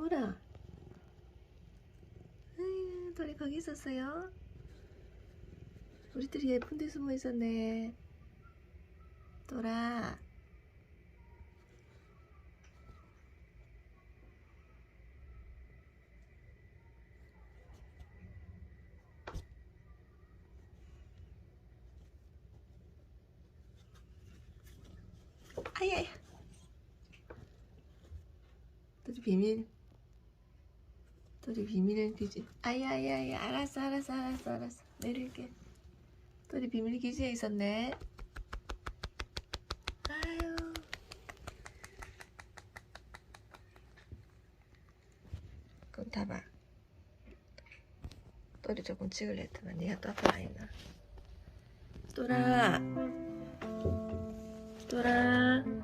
도라. 아유, 도리 거기 있었어요? 우리들이 예쁜 데 숨어 있었네. 도라. 아야야. 도리 비밀. 도리 비밀 기지. 아야야야. 알았어, 알았어, 알았어, 알았어. 내릴게. 도리 비밀 기지에 있었네. 아유. 그럼 타봐. 도리 조금 찍을래 했더만 니가 또 앞에 와 있나? 또라. 또라.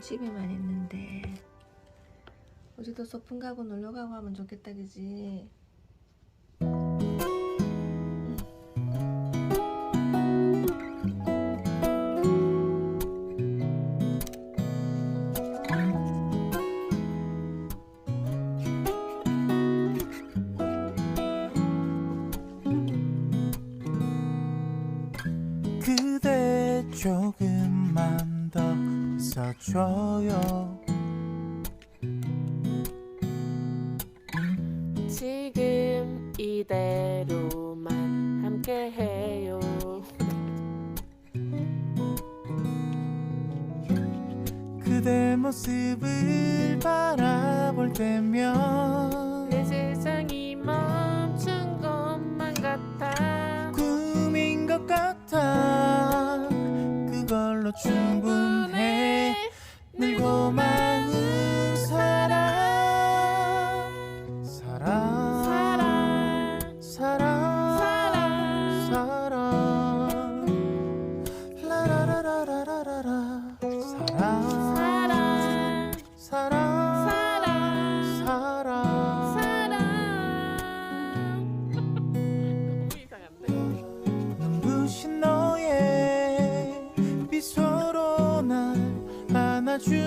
집에만 있는데 우리도 소풍 가고 놀러 가고 하면 좋겠다 그지? 그대 조금만 더 있어줘요 지금 이대로만 함께해요. 그대 모습을 바라볼 때면 내 세상이 멈춘 것만 같아. 꿈인 것 같아 그걸로 충분해 늘고 마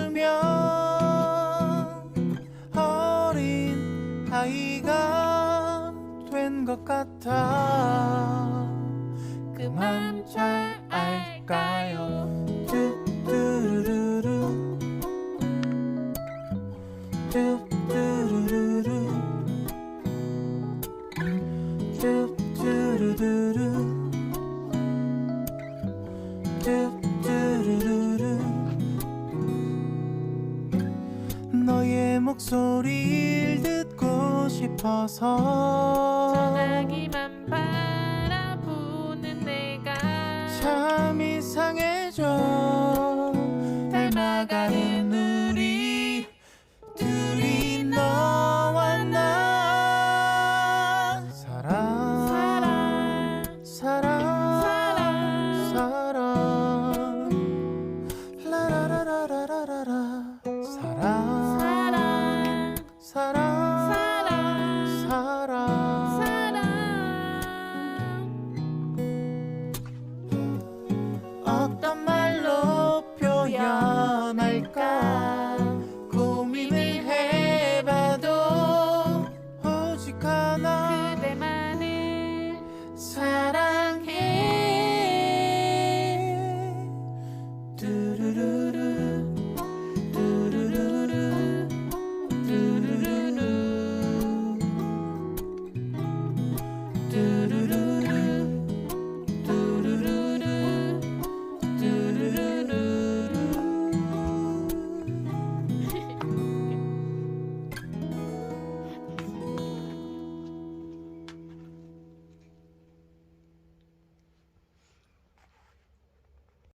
안아주면 어린 아이가 된 것 같아. 그맘잘 알까요 너의 목소리를 듣고 싶어서. 전화기만 바라보는 내가. 참 이상해져